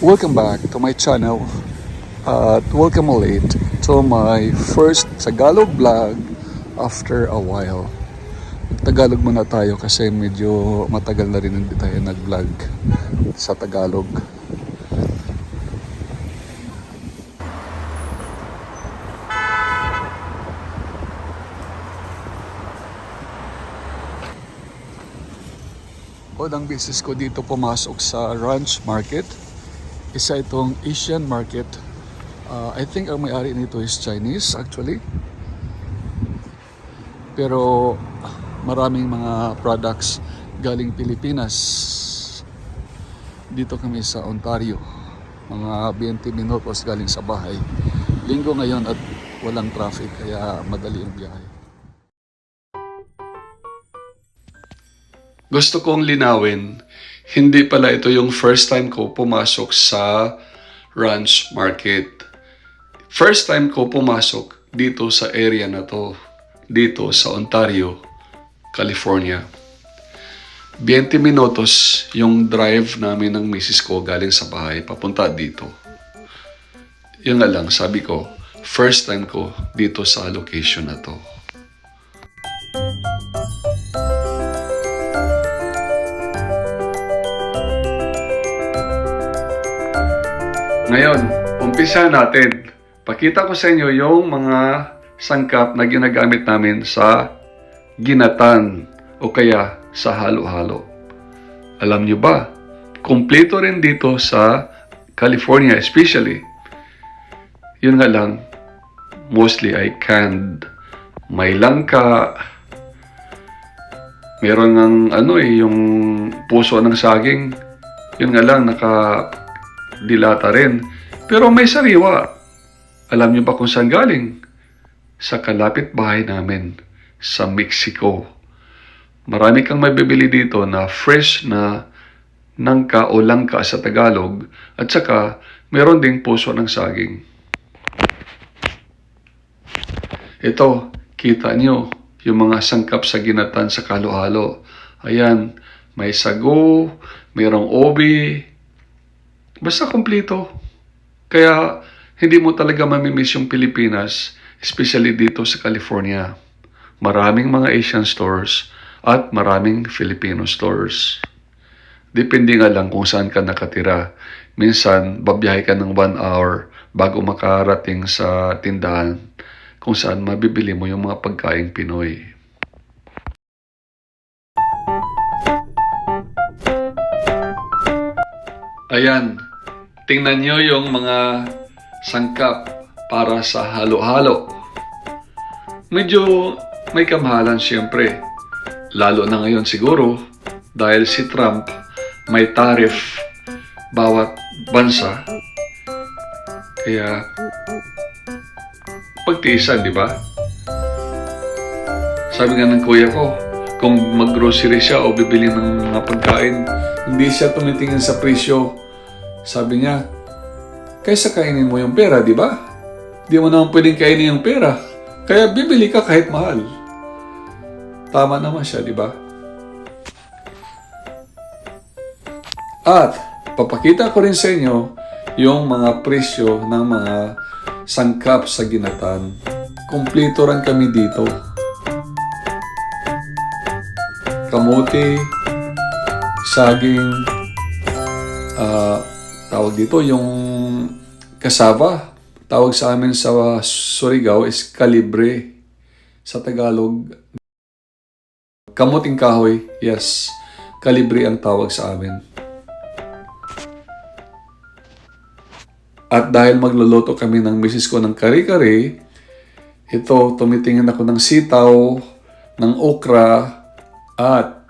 Welcome back to my channel at welcome ulit to my first Tagalog vlog after a while. Tagalog muna tayo kasi medyo matagal na rin hindi tayo nag-vlog sa Tagalog. Unang business ko dito pumasok sa Ranch Market. Isa itong Asian market. Uh, I think ang may-ari nito is Chinese actually. Pero maraming mga products galing Pilipinas. Dito kami sa Ontario. Mga 20 minutos galing sa bahay. Linggo ngayon at walang traffic kaya madali ang biyahe. Gusto kong linawin, hindi pala ito yung first time ko pumasok sa ranch market. First time ko pumasok dito sa area na to, dito sa Ontario, California. 20 minutos yung drive namin ng misis ko galing sa bahay papunta dito. Yun nga lang, sabi ko, first time ko dito sa location na to. Ngayon, umpisa natin. Pakita ko sa inyo yung mga sangkap na ginagamit namin sa ginatan o kaya sa halo-halo. Alam nyo ba, kumpleto rin dito sa California especially. Yun nga lang, mostly ay canned. May langka, meron ng ano eh, yung puso ng saging. Yun nga lang, naka dilata rin. Pero may sariwa. Alam niyo ba kung saan galing? Sa kalapit bahay namin, sa Mexico. Marami kang mabibili dito na fresh na nangka o langka sa Tagalog at saka meron ding puso ng saging. Ito, kita nyo yung mga sangkap sa ginatan sa kalo-halo. Ayan, may sago, mayroong obi, Basta kumpleto. Kaya hindi mo talaga mamimiss yung Pilipinas, especially dito sa California. Maraming mga Asian stores at maraming Filipino stores. Depende nga lang kung saan ka nakatira. Minsan, babiyahe ka ng one hour bago makarating sa tindahan kung saan mabibili mo yung mga pagkain Pinoy. Ayan, tingnan nyo yung mga sangkap para sa halo-halo. Medyo may kamahalan siyempre. Lalo na ngayon siguro dahil si Trump may tariff bawat bansa. Kaya pagtiisan, di ba? Sabi nga ng kuya ko, kung mag-grocery siya o bibili ng mga pagkain, hindi siya tumitingin sa presyo. Sabi niya, kaysa kainin mo yung pera, di ba? Di mo naman pwedeng kainin yung pera. Kaya bibili ka kahit mahal. Tama naman siya, di ba? At papakita ko rin sa inyo yung mga presyo ng mga sangkap sa ginatan. Kumplito rin kami dito. Kamote, saging, ah, tawag dito yung kasava. Tawag sa amin sa Surigao is kalibre. Sa Tagalog, kamuting kahoy. Yes, kalibre ang tawag sa amin. At dahil magluluto kami ng misis ko ng kare-kare, ito, tumitingin ako ng sitaw, ng okra, at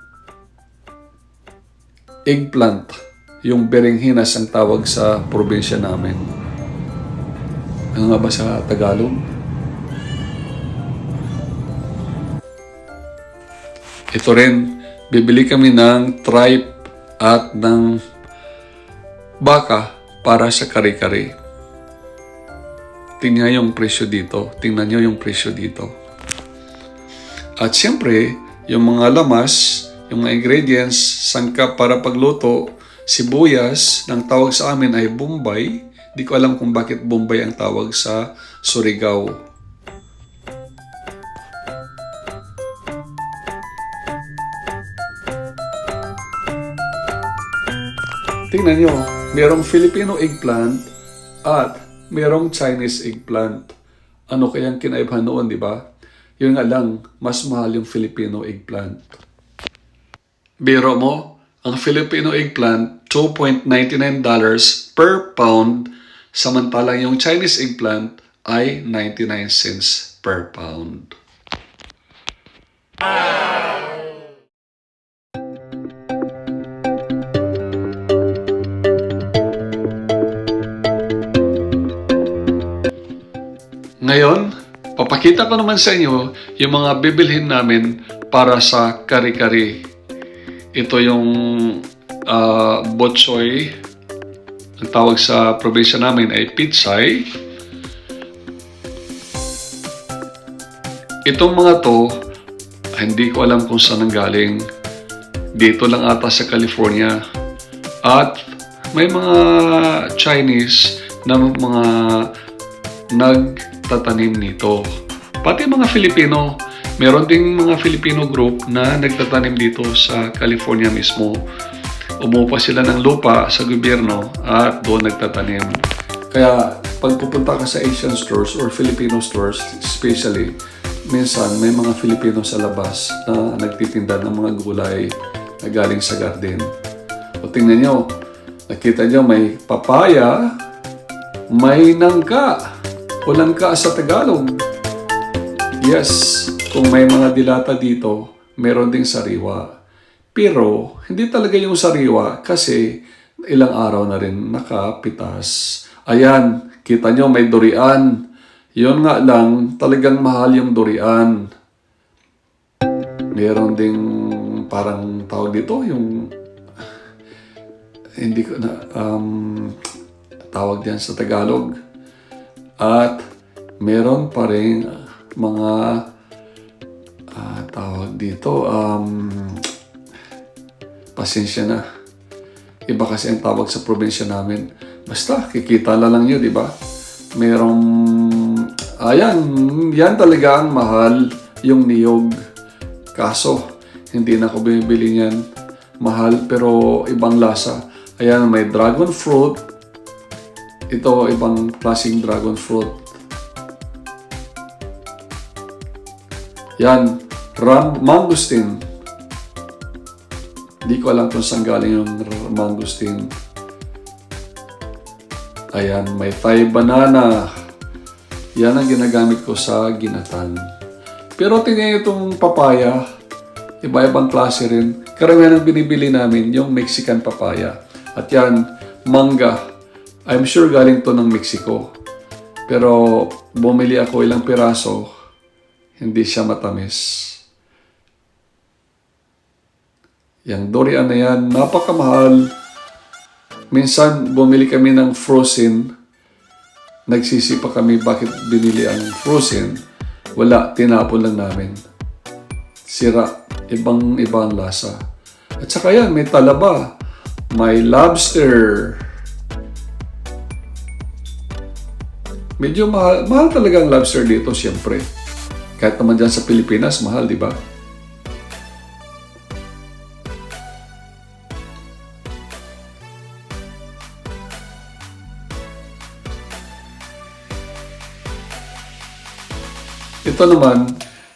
eggplant. Yung berenghinas ang tawag sa probinsya namin. Ano nga ba sa Tagalog? Ito rin, bibili kami ng tripe at ng baka para sa kare-kare. Tingnan yung presyo dito. Tingnan nyo yung presyo dito. At siyempre, yung mga lamas, yung mga ingredients, sangkap para pagluto, sibuyas, ang tawag sa amin ay Bombay. Di ko alam kung bakit Bombay ang tawag sa Surigao. Tingnan nyo, merong Filipino eggplant at merong Chinese eggplant. Ano kayang kinaibahan noon, di ba? Yun nga lang, mas mahal yung Filipino eggplant. Biro mo, ang Filipino eggplant, $2.99 per pound, samantalang yung Chinese eggplant ay 99 cents per pound. Ngayon, papakita ko naman sa inyo yung mga bibilhin namin para sa kari-kari. Ito yung ah, botsoy. Ang tawag sa probinsya namin ay pitsay. Itong mga to, hindi ko alam kung saan ang galing. Dito lang ata sa California. At may mga Chinese na mga nagtatanim nito. Pati mga Filipino, meron ding mga Filipino group na nagtatanim dito sa California mismo. Umupa sila ng lupa sa gobyerno at doon nagtatanim. Kaya pag pupunta ka sa Asian stores or Filipino stores especially, minsan may mga Filipino sa labas na nagtitinda ng mga gulay na galing sa garden. O tingnan nyo, nakita nyo may papaya, may nangka. Walang ka sa Tagalog. Yes, kung may mga dilata dito, meron ding sariwa. Pero, hindi talaga yung sariwa kasi ilang araw na rin nakapitas. Ayan, kita nyo may durian. Yun nga lang, talagang mahal yung durian. Meron ding parang tawag dito, yung hindi ko na um, tawag diyan sa Tagalog. At meron pa rin mga ah, tawag dito um, pasensya na. Iba kasi ang tawag sa probinsya namin. Basta, kikita na lang yun, di ba? Merong, ayan, yan talaga ang mahal, yung niyog. Kaso, hindi na ako bumibili niyan. Mahal, pero ibang lasa. Ayan, may dragon fruit. Ito, ibang klaseng dragon fruit. Yan, ram, mangosteen. Di ko alam kung saan galing r- mangosteen. Ayan, may Thai banana. Yan ang ginagamit ko sa ginatan. Pero tingnan itong papaya. Iba-ibang klase rin. Karamihan ang binibili namin yung Mexican papaya. At yan, mangga. I'm sure galing to ng Mexico. Pero bumili ako ilang piraso, hindi siya matamis. Yang durian na yan, napakamahal. Minsan, bumili kami ng frozen. Nagsisi pa kami bakit binili ang frozen. Wala, tinapon lang namin. Sira, ibang ibang lasa. At saka yan, may talaba. May lobster. Medyo mahal, mahal talaga ang lobster dito, siyempre. Kahit naman dyan sa Pilipinas, mahal, di ba? Ito naman,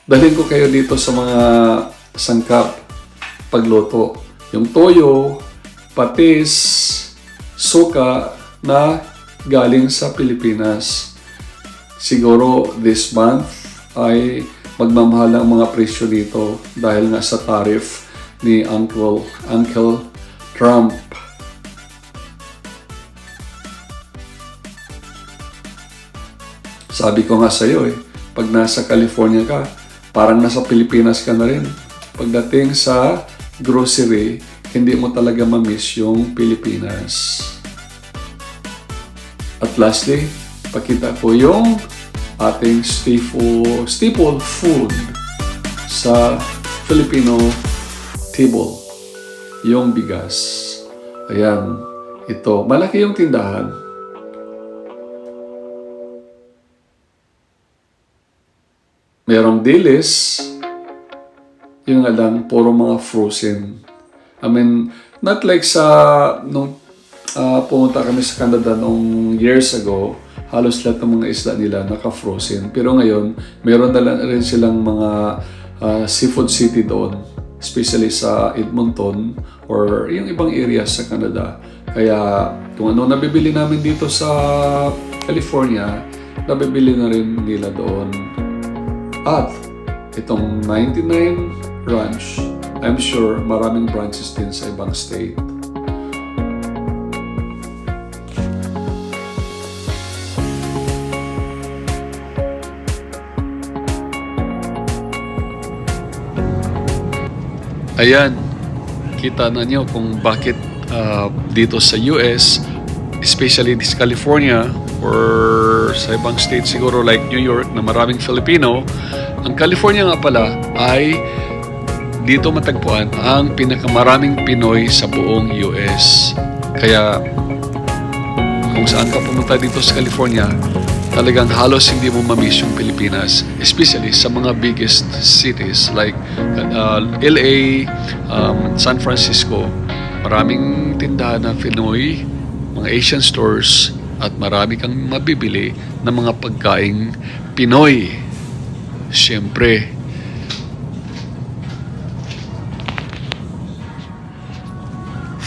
dalhin ko kayo dito sa mga sangkap pagluto. Yung toyo, patis, suka na galing sa Pilipinas. Siguro this month ay magmamahal ang mga presyo dito dahil nga sa tariff ni Uncle, Uncle Trump. Sabi ko nga sa iyo eh, pag nasa California ka, parang nasa Pilipinas ka na rin. Pagdating sa grocery, hindi mo talaga mamiss yung Pilipinas. At lastly, pakita ko yung ating staple, staple food sa Filipino table, yung bigas. Ayan, ito. Malaki yung tindahan. Merong dilis. Yung nga lang, puro mga frozen. I mean, not like sa, nung ah, pumunta kami sa Canada nung years ago, halos lahat ng mga isda nila naka-frozen. Pero ngayon, meron na lang rin silang mga ah, seafood city doon, especially sa Edmonton or yung ibang areas sa Canada. Kaya kung ano nabibili namin dito sa California, nabibili na rin nila doon. At itong 99 branch, I'm sure maraming branches din sa ibang state. Ayan, kita na nyo kung bakit ah, dito sa US, especially this California or sa ibang states siguro like New York na maraming Filipino, ang California nga pala ay dito matagpuan ang pinakamaraming Pinoy sa buong US. Kaya kung saan ka pumunta dito sa California, talagang halos hindi mo mamiss yung Pilipinas. Especially sa mga biggest cities like uh, LA, um, San Francisco. Maraming tindahan na Pinoy, mga Asian stores, at marami kang mabibili ng mga pagkaing Pinoy. Siyempre,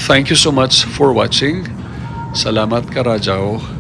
Thank you so much for watching. Salamat Karajaw.